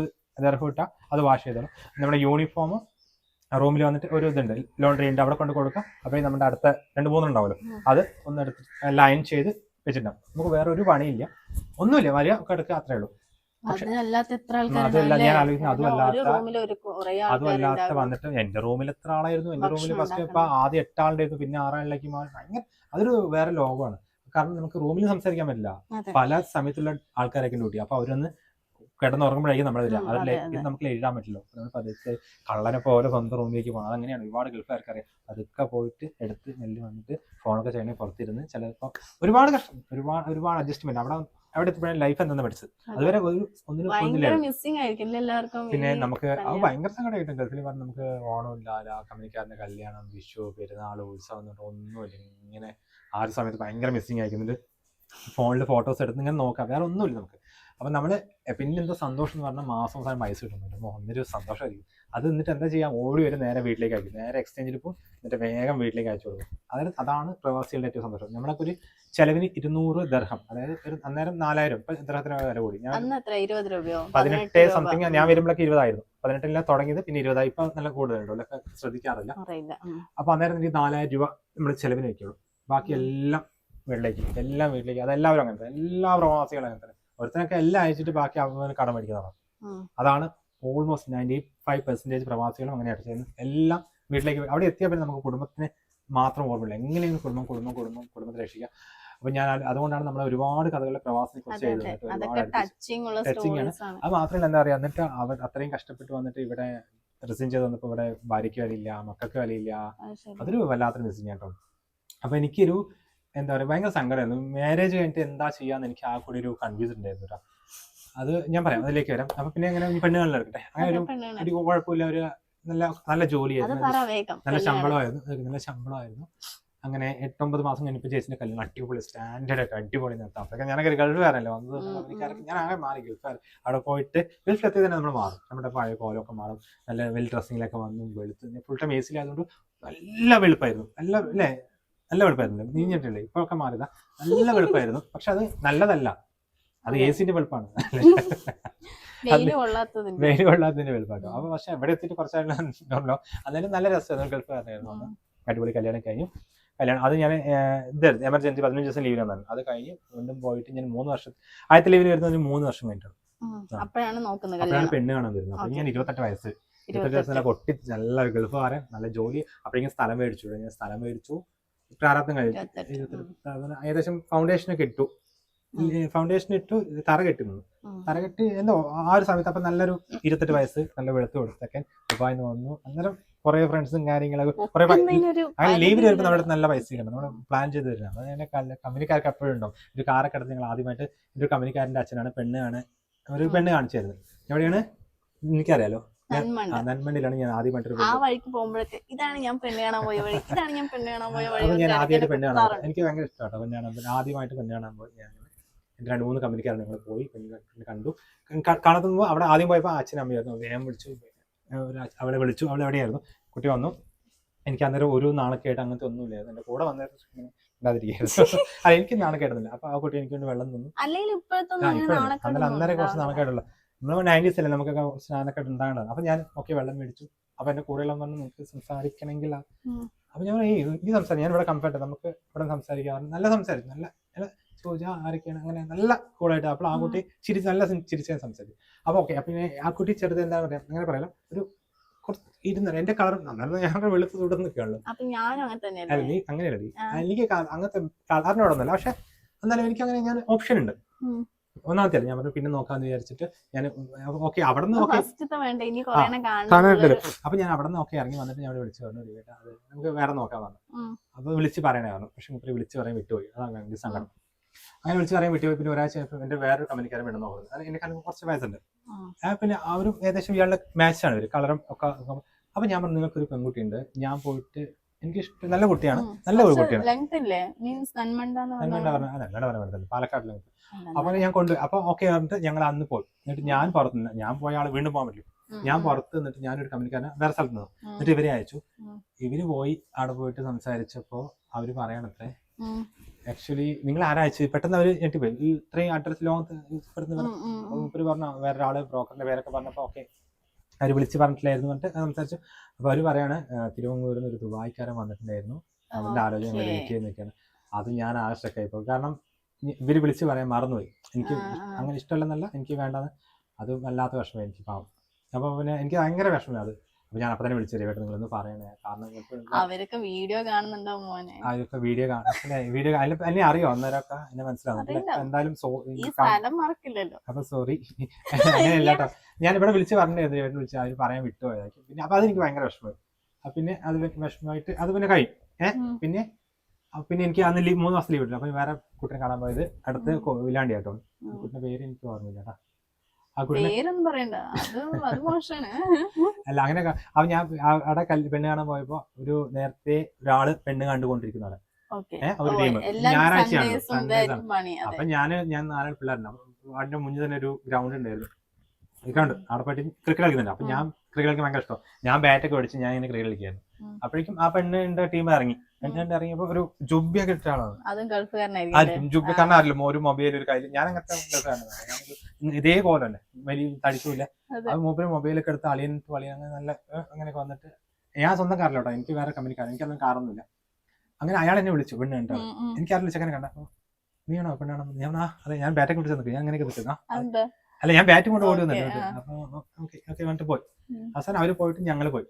ഇട്ടാൽ അത് വാഷ് ചെയ്തോളും. നമ്മുടെ യൂണിഫോം റൂമിൽ വന്നിട്ട് ഒരു ഇതുണ്ട്. ലോണ്ടറി ഉണ്ട്. അവിടെ കൊണ്ട് കൊടുക്കാം. അപ്പോൾ നമ്മുടെ അടുത്ത രണ്ട് മൂന്നുണ്ടാവുമല്ലോ. അത് ഒന്ന് എടുത്ത് ലൈൻ ചെയ്ത് വെച്ചിട്ടുണ്ടാവും. നമുക്ക് വേറെ ഒരു പണിയില്ല. ഒന്നുമില്ല. വരിക കിടക്കുക അത്രേ ഉള്ളൂ. അതല്ല ഞാൻ ആലോചിക്കുന്നത് അതുമല്ലാത്ത വന്നിട്ട് എന്റെ റൂമിൽ എത്ര ആളായിരുന്നു? എന്റെ റൂമിൽ ഫസ്റ്റ് ഇപ്പൊ. ആദ്യം എട്ടാളുണ്ടായിരുന്നു പിന്നെ ആറാളിലേക്ക് മാറി. ഭയങ്കര അതൊരു വേറെ ലോകമാണ്. കാരണം നമുക്ക് റൂമിൽ സംസാരിക്കാൻ പറ്റില്ല. പല സമയത്തുള്ള ആൾക്കാരൊക്കെ ഡ്യൂട്ടി അപ്പൊ അവരൊന്ന് കിടന്നുറങ്ങുമ്പോഴായിരിക്കും നമ്മൾ വരിക. നമുക്ക് എഴുതാൻ പറ്റില്ല. നമ്മൾ പതുക്കെ കള്ളനെ പോലെ സ്വന്തം റൂമിലേക്ക് പോകണം. അതങ്ങനെയാണ്. ഒരുപാട് ഗൾഫുകാർക്ക് അറിയാം. അതൊക്കെ പോയിട്ട് എടുത്ത് നെല്ല് വന്നിട്ട് ഫോണൊക്കെ ചെയ്യണേ പുറത്തിരുന്ന് ചിലപ്പോൾ ഒരുപാട് കഷ്ടം. ഒരുപാട് ഒരുപാട് അഡ്ജസ്റ്റ്മെന്റ് അവിടെ അവിടെ എത്തിയപ്പോഴാണ് ലൈഫ് എന്തെന്ന് പഠിച്ചത്. അതുവരെ ഒരു ഒന്നിനും
ഒന്നില്ല.
പിന്നെ നമുക്ക് അത്. ഭയങ്കര സങ്കടമായിട്ട് ഗൾഫിൽ പറഞ്ഞ നമുക്ക് ഓണമില്ല കമ്പനിക്കാരന്റെ കല്യാണം വിഷു പെരുന്നാൾ ഉത്സവം പറഞ്ഞാൽ ഒന്നുമില്ല. ഇങ്ങനെ ആ ഒരു സമയത്ത് ഭയങ്കര മിസ്സിങ് ആയിരിക്കുന്നുണ്ട് ഫോണിൽ ഫോട്ടോസ് എടുത്ത് ഇങ്ങനെ നോക്കാം. വേറെ ഒന്നുമില്ല നമുക്ക്. അപ്പം നമ്മൾ പിന്നെ എന്തോ സന്തോഷം എന്ന് പറഞ്ഞാൽ മാസം അവസാനം പൈസ കിട്ടുന്നുണ്ട്. ഒന്നൊരു സന്തോഷമായിരിക്കും അത് എന്നിട്ട് എന്താ ചെയ്യാം? ഓടി വരെ നേരെ വീട്ടിലേക്ക് അയക്കും. നേരെ എക്സ്ചേഞ്ചിൽ പോകും എന്നിട്ട് വേഗം വീട്ടിലേക്ക് അയച്ചു കൊടുക്കും. അതായത് അതാണ് പ്രവാസികളുടെ ഏറ്റവും സന്തോഷം. നമ്മളൊക്കെ ഒരു ചെലവിന് ഇരുന്നൂറ് ദർഹം. അതായത് ഒരു അന്നേരം നാലായിരം. ഇപ്പൊ ദർഹത്തിന് വില കൂടി. ഞാൻ പതിനെട്ട് സംതിങ് ഞാൻ വരുമ്പോഴൊക്കെ ഇരുപതായിരുന്നു. പതിനെട്ടില്ല തുടങ്ങിയത് പിന്നെ ഇരുപതായി. ഇപ്പൊ നല്ല കൂടുതലുണ്ടോ. അല്ലെ ശ്രദ്ധിക്കാറില്ല. അപ്പൊ അന്നേരം എനിക്ക് നാലായിരം രൂപ നമ്മൾ ചെലവിന് വെക്കുള്ളൂ ബാക്കി എല്ലാം വീട്ടിലേക്ക്. എല്ലാം വീട്ടിലേക്ക്. അതെല്ലാവരും അങ്ങനെ തന്നെ. എല്ലാ പ്രവാസികളും അങ്ങനെ തന്നെ. ഒരുത്തനൊക്കെ എല്ലാം അയച്ചിട്ട് ബാക്കി അവന് കടം മേടിക്കുന്നതാണ്. അതാണ് ഓൾമോസ്റ്റ് നയന്റി ഫൈവ് പെർസെന്റേജ് പ്രവാസികളും അങ്ങനെയാണ് ചെയ്യുന്നത് എല്ലാം വീട്ടിലേക്ക് അവിടെ എത്തിയാൽ പിന്നെ നമുക്ക് കുടുംബത്തിന് മാത്രം ഓർമ്മയില്ല. എങ്ങനെയെങ്കിലും കുടുംബം കുടുംബം കുടുംബം കുടുംബത്തെ രക്ഷിക്കുക അപ്പൊ ഞാൻ അതുകൊണ്ടാണ് നമ്മൾ ഒരുപാട് കഥകളെ പ്രവാസിനെ കുറിച്ച് എഴുതുന്നത്.
ടച്ചിങ്
ആണ്. അത് മാത്രമല്ല എന്താ പറയാ എന്നിട്ട് അവർ അത്രയും കഷ്ടപ്പെട്ട് വന്നിട്ട് ഇവിടെ റിസൈൻ ചെയ്ത് വന്നപ്പോൾ ഇവിടെ ഭാര്യയ്ക്ക് വിലയില്ല മക്കൾക്ക് വിലയില്ല.
അത്
അതൊരു വല്ലാത്തൊരു മിസ്സിങ് കേട്ടോ അപ്പൊ എനിക്കൊരു എന്താ പറയാ ഭയങ്കര സങ്കടമായിരുന്നു. മാരേജ് കഴിഞ്ഞിട്ട് എന്താ ചെയ്യാന്ന് എനിക്ക് ആ കൂടി ഒരു കൺഫ്യൂസ് ഉണ്ടായിരുന്നു അത് ഞാൻ പറയാം അതിലേക്ക് വരാം. അപ്പൊ പിന്നെ അങ്ങനെ പെണ്ണുകളിൽ എടുക്കട്ടെ. അങ്ങനെ ഒരു. ഒരു കുഴപ്പമില്ല ഒരു നല്ല നല്ല ജോലിയായിരുന്നു. നല്ല ശമ്പളമായിരുന്നു. നല്ല ശമ്പളമായിരുന്നു. അങ്ങനെ എട്ടൊമ്പത് മാസം കഴിഞ്ഞപ്പോൾ ചേച്ചിന്റെ കല്യാണം അടിപൊളി സ്റ്റാൻഡേർഡ് ഒക്കെ അടിപൊളി നിർത്താം അപ്പൊ ഞാനൊക്കെ ഗൾഫ് ഗൾഫുകാരല്ലേ വന്നത് ഞാൻ അങ്ങനെ മാറി ഗൾഫുകാർ അവിടെ പോയിട്ട് ഗൾഫിലെത്തി തന്നെ നമ്മൾ മാറും. നമ്മുടെ പഴയ കോലൊക്കെ മാറും. നല്ല വെൽ ഡ്രസ്സിങ്ങിലൊക്കെ വന്നു വെളുത്ത്. ഫുൾ ടൈം എ സിയിലായതുകൊണ്ട് നല്ല വെളുപ്പായിരുന്നു. നല്ല അല്ലേ? നല്ല വെളുപ്പായിരുന്നു. നീഞ്ഞിട്ടില്ലേ ഇപ്പോഴൊക്കെ മാറിയതാ. നല്ല വെളുപ്പായിരുന്നു. പക്ഷെ അത് നല്ലതല്ല. അത് എ സിന്റെ വെളുപ്പാണ് വെയിൽ കൊള്ളാത്തതിന്റെ വെളുപ്പാട്ടോ അപ്പൊ പക്ഷെ എവിടെ എത്തിയിട്ട് കുറച്ചാണല്ലോ അന്നേരം നല്ല രസമായിരുന്നു. ഗൾഫുകാരനായിരുന്നു അന്ന്. അടിപൊളി കല്യാണം കഴിഞ്ഞു. കല്യാണം അത് ഞാൻ ഇതായിരുന്നു എമർജൻസി പതിനഞ്ച് ദിവസം ലീവിന് വന്നാണ് അത് കഴിഞ്ഞ് വീണ്ടും പോയിട്ട് ഞാൻ മൂന്ന് വർഷം ആദ്യത്തെ ലീവിന് വരുന്നത് മൂന്ന് വർഷം കഴിഞ്ഞിട്ടാണ്.
അപ്പോഴാണ് നോക്കുന്നത്
അപ്പോഴാണ് പെണ്ണ് കാണാൻ വരുന്നത്.
അപ്പൊ
ഞാൻ ഇരുപത്തെട്ട് വയസ്സ്. ഇരുപത്തെട്ട്. വയസ്സ് നല്ല പൊട്ടി നല്ല ഗൾഫുകാരൻ നല്ല ജോലി. അപ്പോഴേക്കും സ്ഥലം മേടിച്ചു. ഞാൻ സ്ഥലം മേടിച്ചു. പ്രാരാബ്ദം കഴിഞ്ഞു. ഏകദേശം ഫൗണ്ടേഷൻ ഒക്കെ ഇട്ടു. ഫൗണ്ടേഷൻ ഇട്ടു തറ കെട്ടി നിന്നു
ഉം.
തറ കെട്ടി എന്തോ ആ ഒരു സമയത്ത് അപ്പൊ നല്ലൊരു ഇരുപത്തെട്ട് വയസ്സ് നല്ല വെളുത്ത് കൊടുത്തൊക്കെ ദുബായിന്ന് വന്നു. അന്നേരം കുറെ ഫ്രണ്ട്സും കാര്യങ്ങളൊക്കെ കുറെ അങ്ങനെ
ലീവിൽ
വരുമ്പോൾ നമ്മുടെ നല്ല പൈസ കിട്ടും നമ്മൾ പ്ലാൻ ചെയ്ത് തരുന്നത് അപ്പൊ എന്നെ കമ്പനിക്കാർക്ക് എപ്പോഴും ഉണ്ടാവും. ഒരു കാറൊക്കെ എടുത്ത് ഞങ്ങൾ ആദ്യമായിട്ട് ഒരു കമ്പനിക്കാരന്റെ അച്ഛനാണ് പെണ്ണാണ് ഒരു പെണ്ണ് കാണിച്ചു തരുന്നത്. എവിടെയാണ്? എനിക്കറിയാലോ. നന്മണ്ണിലാണ്. ഞാൻ ആദ്യമായിട്ട്
ആ വഴിക്ക് പോകുമ്പോഴൊക്കെ ഇതാണ് ഞാൻ പെണ്ണ് കാണാൻ പോയ വഴി ഇതാണ് ഞാൻ പെണ്ണ് കാണാൻ പോയ വഴി
ഞാൻ ആദ്യമായിട്ട് പെണ്ണ് കാണാൻ. എനിക്ക് ഭയങ്കര ഇഷ്ടമാണ്. പെണ്ണ് കാണാൻ പിന്നെ ആദ്യമായിട്ട് പെണ്ണ് കാണാൻ പോയി ഞാൻ. എന്റെ രണ്ട് മൂന്ന് കമ്പനിക്കാരാണ് ഞങ്ങൾ പോയി പെണ്ണ് പെണ്ണ് കണ്ടു. ക- കാണുമ്പോൾ അവിടെ ആദ്യം പോയപ്പോൾ അച്ഛനും അമ്മയായിരുന്നു വേഗം വിളിച്ചു. അവളെ വിളിച്ചു. അവൾ എവിടെയായിരുന്നു? കുട്ടി വന്നു. എനിക്ക് അന്നേരം ഒരു നാണക്കേട്ട് അങ്ങനത്തെ ഒന്നുമില്ലായിരുന്നു. എന്റെ കൂടെ വന്നേരം അല്ല എനിക്ക് നാണക്കേട്ടില്ല അപ്പൊ ആ കുട്ടി എനിക്ക് വേണ്ടി വെള്ളം തന്നു. അന്നേരം അന്നേരം കുറച്ച്. നാണക്കേടുള്ള. നമ്മൾ നയന്റീസ് അല്ലേ? നമുക്കൊക്കെ കുറച്ച് നാണക്കേട് ഉണ്ടാകേണ്ടത് അപ്പൊ ഞാൻ ഓക്കെ വെള്ളം മേടിച്ചു. അപ്പൊ എന്റെ കൂടെയുള്ള പറഞ്ഞു നമുക്ക് സംസാരിക്കണമെങ്കിൽ അപ്പൊ ഞാൻ ഈ "ഏയ് നീ സംസാരിക്കും. ഞാൻ ഇവിടെ കംഫർട്ട് നമുക്ക് ഇവിടെ സംസാരിക്കാം. നല്ല സംസാരിച്ചു. നല്ല നല്ല ചോദിച്ചാൽ ആരൊക്കെയാണ്? അങ്ങനെ നല്ല കൂളായിട്ട് അപ്പോൾ ആ കുട്ടി ചിരിച്ച് നല്ല സം- ചിരിച്ച് ഞാൻ സംസാരിച്ചു. അപ്പൊ ഓക്കെ അപ്പൊ ആ കുട്ടി ചെറുത് എന്താ പറയാ? അങ്ങനെ പറയാം ഒരു കുറച്ച് ഇരുന്ന എന്റെ കളർ നന്നായിരുന്നു ഞാൻ വെളുത്ത് തുടർന്ന് നിൽക്കുകയുള്ളൂ
അപ്പൊ അങ്ങനെ
അല്ല നീ അങ്ങനെയല്ല നീ. എനിക്ക് അങ്ങനത്തെ കളറിനോടൊന്നല്ല പക്ഷെ എന്നാലും എനിക്ക് അങ്ങനെ ഞാൻ ഓപ്ഷൻ ഉണ്ട്. ഒന്നാമത്തെ ഞാൻ പറഞ്ഞു പിന്നെ നോക്കാന്ന് വിചാരിച്ചിട്ട് ഞാൻ ഓക്കെ അവിടെ നിന്ന് കാണാനുണ്ടല്ലോ അപ്പൊ ഞാൻ അവിടെ നിന്ന് ഓക്കെ ഇറങ്ങി വന്നിട്ട് ഞാൻ വിളിച്ചു പറഞ്ഞു "ഒരു അത് നമുക്ക് വേറെ നോക്കാൻ പറഞ്ഞു. അപ്പൊ വിളിച്ച് പറയണേ പറഞ്ഞു. പക്ഷെ മുപ്പര് വിളിച്ച് പറയാൻ വിട്ടുപോയി. അതാണ് സങ്കടം. അങ്ങനെ വിളിച്ച് പറയാൻ പറ്റിയ പിന്നെ ഒരാഴ്ച എന്റെ വേറൊരു കമ്പനിക്കാരൻ വേണമെന്ന് പറഞ്ഞു അത് എന്നെ കാര്യം കുറച്ച് വയസ്സുണ്ട് ആ. പിന്നെ അവരും ഏകദേശം ഇയാളുടെ മാച്ചാണ് ഒരു കളറും ഒക്കെ അപ്പൊ ഞാൻ പറഞ്ഞു നിങ്ങൾക്ക് ഒരു നിങ്ങൾക്കൊരു പെൺകുട്ടിയുണ്ട്. ഞാൻ പോയിട്ട് എനിക്ക് ഇഷ്ടം നല്ല കുട്ടിയാണ്. നല്ല ഒരു കുട്ടിയാണ്. പാലക്കാട്ടിലെ അപ്പൊ ഞാൻ കൊണ്ട് അപ്പൊ ഓക്കെ പറഞ്ഞിട്ട് ഞങ്ങൾ അന്ന് പോയി. എന്നിട്ട് ഞാൻ പുറത്ത് നിന്ന് ഞാൻ പോയ ആൾ വീണ്ടും പോകാൻ പറ്റില്ല ഞാൻ പുറത്ത് നിന്നിട്ട് ഞാനൊരു കമ്പനിക്കാരനെ വേറെ സ്ഥലത്ത് നിന്ന്. എന്നിട്ട് ഇവരെ അയച്ചു. ഇവർ പോയി അവിടെ പോയിട്ട് സംസാരിച്ചപ്പോ അവർ പറയണത്രേ ആക്ച്വലി നിങ്ങൾ ആരാഴ്ച പെട്ടെന്ന് അവർ ഞെട്ടിപ്പോയി ഈ ഇത്രയും അഡ്രസ് ലോകത്ത് മൂപ്പര് പറഞ്ഞ വേറൊരാൾ ബ്രോക്കറിന്റെ പേരൊക്കെ പറഞ്ഞപ്പോ ഓക്കെ. അവർ വിളിച്ച് പറഞ്ഞിട്ടില്ലായിരുന്നു പറഞ്ഞിട്ട് സംസാരിച്ചു. അപ്പൊ അവർ പറയാണ് തിരുവനന്തപുരത്ത് തിരുവനന്തപുരം നിന്ന് ഒരു ദുബായിക്കാരൻ വന്നിട്ടുണ്ടായിരുന്നു. അതിന്റെ ആലോചന നിൽക്കുകയാണ്. അത് ഞാൻ ആകർഷക്കായി പോകും കാരണം ഇവർ വിളിച്ച് പറയാൻ മറന്നുപോയി. എനിക്ക്. അങ്ങനെ ഇഷ്ടമല്ലെന്നല്ല എനിക്ക് വേണ്ടത് അത് വല്ലാത്ത വിഷമം എനിക്ക് പാവം. അപ്പൊ പിന്നെ എനിക്ക് ഭയങ്കര വിഷമം അത്. അപ്പൊ ഞാൻ അപ്പൊ തന്നെ വിളിച്ചു രേവട്ടെ നിങ്ങളൊന്ന് പറയണേ. കാരണം
അവരൊക്കെ വീഡിയോ കാണുന്നുണ്ടോ മോനെ?
അവരൊക്കെ വീഡിയോ കാണും. വീഡിയോ എന്നെ അറിയോ? അന്നേരമൊക്കെ എന്നെ മനസ്സിലാവും. എന്തായാലും അപ്പൊ സോറി അങ്ങനെയല്ലാട്ടോ ഞാൻ ഇവിടെ വിളിച്ച് പറഞ്ഞു ഇവിടെ വിളിച്ച് അവർ പറയാൻ വിട്ടുപോയതായിരിക്കും. പിന്നെ അപ്പൊ അതെനിക്ക് ഭയങ്കര വിഷമമായി പിന്നെ അത് വിഷമമായിട്ട് അത് പിന്നെ കഴിയും. ഏഹ് പിന്നെ പിന്നെ എനിക്ക് അന്ന് ലീവ് മൂന്ന് മാസം ലീവ് ഇട്ടില്ല അപ്പൊ വേറെ കുട്ടിനെ കാണാൻ പോയത്. അടുത്ത്
ഉം.
കൊ- വിലാണ്ടി കേട്ടോ കുട്ടിന്റെ പേര് എനിക്ക് ഓർമ്മയില്ല കേട്ടാ.
പേരൊന്നും പറയണ്ട. അത് അത് മോശമാണ്
അല്ല അങ്ങനെ അവ അപ്പൊ ഞാൻ അവിടെ പെണ്ണ് കാണാൻ പോയപ്പോ ഒരു നേരത്തെ ഒരാൾ പെണ്ണ് കണ്ടുകൊണ്ടിരിക്കുന്നതാണ്.
ഓക്കെ.
ഏഹ് ഒരു ടീം.
എല്ലാ
ഞായറാഴ്ചയാണ് അപ്പൊ ഞാൻ നാല് പിള്ളേരുണ്ട്. അപ്പൊ അതിന്റെ മുന്നിൽ തന്നെ ഒരു ഗ്രൗണ്ട് ഉണ്ടായിരുന്നു. ഗ്രൗണ്ട് അവിടെ പോയിട്ട് ക്രിക്കറ്റ് കളിക്കുന്നുണ്ട്. അപ്പൊ ഞാൻ ക്രിക്കറ്റ് കളിക്കാൻ ഭയങ്കര ഇഷ്ടം ഞാൻ ബാറ്റൊക്കെ അടിച്ച് ഞാൻ ഇങ്ങനെ ക്രിക്കറ്റ് കളിക്കായിരുന്നു. അപ്പോഴേക്കും ആ പെണ്ണിന്റെ ടീം ഇറങ്ങി. പെണ്ണിന്റെ ഇറങ്ങിയപ്പോ ഒരു ജുബിയൊക്കെ ഇട്ട ആളാണ്
അതും ഗൾഫുകാരനായിരിക്കും
കാരണം അറിയില്ല. ഒരു മൊബൈൽ ഒരു കാര്യം ഞാൻ അങ്ങനത്തെ ഇതേപോലെ തന്നെ വലിയ തടിച്ചില്ല
അതെ.
മൂപ്പര് മൊബൈലൊക്കെ എടുത്ത് അളിയൻ അളിയൻ അങ്ങനെ നല്ല അങ്ങനെയൊക്കെ വന്നിട്ട് ഞാൻ സ്വന്തം കാറിലോട്ടോ. എനിക്ക് വേറെ കമ്പനിക്കാരൻ എനിക്കൊന്നും കാറൊന്നുമില്ല. അങ്ങനെ അയാൾ എന്നെ വിളിച്ചു. പെണ്ണ് കണ്ടോ. എനിക്കറിയില്ല ചെക്കനെ കണ്ട? നീയാണോ പെണ്ണാണോ ഞാൻ ആ അതെ ഞാൻ ബാറ്റൊക്കെ വിളിച്ചു നിൽക്കും ഞാൻ അങ്ങനെയൊക്കെ
അതെന്താ?
അല്ല ഞാൻ ബാറ്റും കൊണ്ട് ഓടി വന്നിട്ട്. അപ്പൊ ഓക്കെ ഓക്കെ വന്നിട്ട് പോയി. അവസാനം അവർ പോയിട്ട് ഞങ്ങൾ പോയി.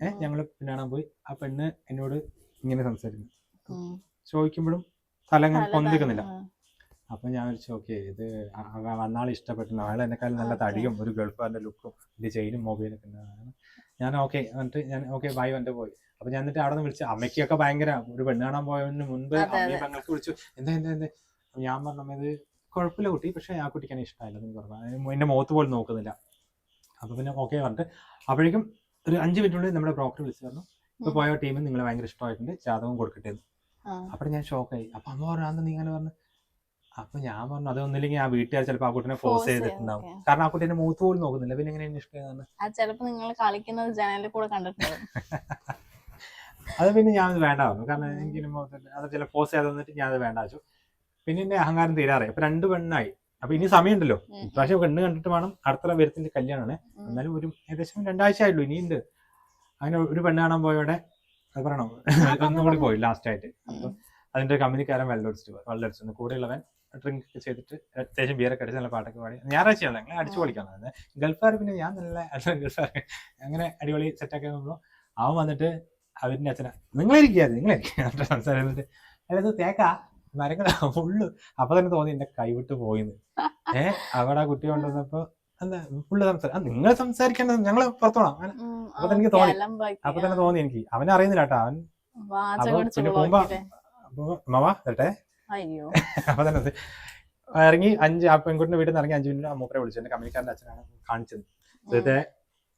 ഏഹ്. ഞങ്ങൾ പെണ്ണാണാൻ പോയി. ആ പെണ്ണ് എന്നോട് ഇങ്ങനെ സംസാരിക്കുന്നു. ചോദിക്കുമ്പോഴും തല അങ്ങനെ പൊന്തിക്കുന്നില്ല. അപ്പൊ ഞാൻ വിളിച്ചു ഓക്കെ ഇത് വന്നാൾ ഇഷ്ടപ്പെട്ടു അയാൾ എന്നെക്കാളും നല്ല തടിയും ഒരു ഗൾഫുകാരന്റെ ലുക്കും ഇതിന്റെ ചെയിനും മൊബൈലൊക്കെ ഞാൻ ഓക്കെ എന്നിട്ട് ഞാൻ ഓക്കെ ബൈ വന്നിട്ട് പോയി. അപ്പൊ ഞാൻ എന്നിട്ട് അവിടെ നിന്ന് വിളിച്ചു. അമ്മയ്ക്കൊക്കെ ഭയങ്കര ഒരു പെണ്ണ് കാണാൻ പോയതിന് മുൻപ് അമ്മയെ പെങ്ങൾക്ക് വിളിച്ചു. എന്താ എന്താ എന്താ? ഞാൻ പറഞ്ഞു "അമ്മേ, ഇത് കുഴപ്പമില്ല കുട്ടി. പക്ഷെ ആ കുട്ടിക്ക് എന്നെ ഇഷ്ടമായില്ല എന്ന് പറഞ്ഞു എന്റെ മുഖത്ത് പോലും നോക്കുന്നില്ല. അപ്പൊ പിന്നെ ഓക്കെ പറഞ്ഞിട്ട് അപ്പോഴേക്കും ഒരു അഞ്ച് മിനിറ്റിനുള്ളിൽ നമ്മുടെ ബ്രോക്കർ വിളിച്ചു പറഞ്ഞു ഇപ്പൊ പോയ ടീമിൽ നിങ്ങൾ ഭയങ്കര ഇഷ്ടമായിട്ടുണ്ട്. ജാതകം കൊടുക്കട്ടെ എന്ന്. അപ്പൊ ഞാൻ ഷോക്കായി അപ്പൊ അമ്മ പറഞ്ഞു അന്ന് നീ ഇങ്ങനെ പറഞ്ഞു? അപ്പൊ ഞാൻ പറഞ്ഞു അതൊന്നില്ലെങ്കിൽ ആ വീട്ടുകാർ ചിലപ്പോൾ ആ കുട്ടിനെ ഫോഴ്സ് ചെയ്തിട്ടുണ്ടാവും. കാരണം ആ കുട്ടീനെ മൂത്ത് പോലും നോക്കുന്നില്ല. പിന്നെ എങ്ങനെ ഇഷ്ടം ഇഷ്ടമാണ്
നിങ്ങൾ കളിക്കുന്നത് ജനലിൽ കൂടെ കണ്ടിട്ടുണ്ട്
അത് പിന്നെ ഞാൻ വേണ്ട പറഞ്ഞു. കാരണം എനിക്ക് അത് ചില ഫോഴ്സ് ചെയ്ത് വന്നിട്ട് ഞാൻ അത് വേണ്ട വെച്ചു. പിന്നെ എന്റെ അഹങ്കാരം തീരാറായി. അപ്പൊ രണ്ട് പെണ്ണായി. അപ്പൊ ഇനി സമയമുണ്ടല്ലോ. ഇപ്രാവശ്യം കണ്ണ് കണ്ടിട്ട് വേണം. അടുത്ത വരുത്തിന്റെ കല്യാണമാണ്. എന്നാലും ഒരു ഏകദേശം രണ്ടാഴ്ച ഇനി ഉണ്ട്. അങ്ങനെ ഒരു പെണ്ണ് കാണാൻ പോയവിടെ അത് പറയണോ? ഒന്നും കൂടി പോയി ലാസ്റ്റ് ആയിട്ട്. അപ്പൊ അതിന്റെ കമ്പനിക്കാരൻ വെള്ളടിച്ചിട്ട് വെള്ളടിച്ചു കൂടെ കൂടെയുള്ളവൻ ഡ്രിങ്ക് ഒക്കെ ചെയ്തിട്ട് അത്യാവശ്യം ബിയറൊക്കെ അടിച്ച് നല്ല പാട്ടൊക്കെ പാടി. ഞായറാഴ്ചയാണ് അങ്ങനെ അടിച്ചു പൊളിക്കാൻ ഗൾഫുകാർ പിന്നെ ഞാൻ നല്ല ഗൾഫുകാർ അങ്ങനെ അടിപൊളി സെറ്റാക്കി നോക്കുമ്പോൾ അവൻ വന്നിട്ട് അവരുടെ അച്ഛന നിങ്ങളിരിക്കുക നിങ്ങളിരിക്കുക സംസാരിച്ചിട്ട് അതായത് തേക്ക. മരങ്ങൾ ഫുള്ള് അപ്പൊ തന്നെ തോന്നി എന്റെ കൈവിട്ട് പോയിന്ന്. ഏ അവിടെ ആ കുട്ടി കൊണ്ടുവന്നപ്പോ എന്താ ഫുള്ള് സംസാരം. നിങ്ങൾ സംസാരിക്കേണ്ടത് ഞങ്ങൾ പുറത്തോണം
ഉം,
അപ്പൊ എനിക്ക് തോന്നി. അപ്പൊ തന്നെ തോന്നി എനിക്ക്. അവനെ അറിയുന്നില്ല കേട്ടോ. അവൻ പിന്നെ പോകുമ്പോ? അപ്പൊ മാമാ തരട്ടെ
അയ്യോ.
അപ്പൊ തന്നെ ഇറങ്ങി അഞ്ച് ആ പെൺകുട്ടിന്റെ വീട്ടിൽ നിന്ന് ഇറങ്ങി അഞ്ച് മിനിറ്റ് മൂപ്പരെ വിളിച്ചു. എന്റെ കമ്പനിക്കാരന്റെ അച്ഛനാണ് കാണിച്ചത്. ഇതേ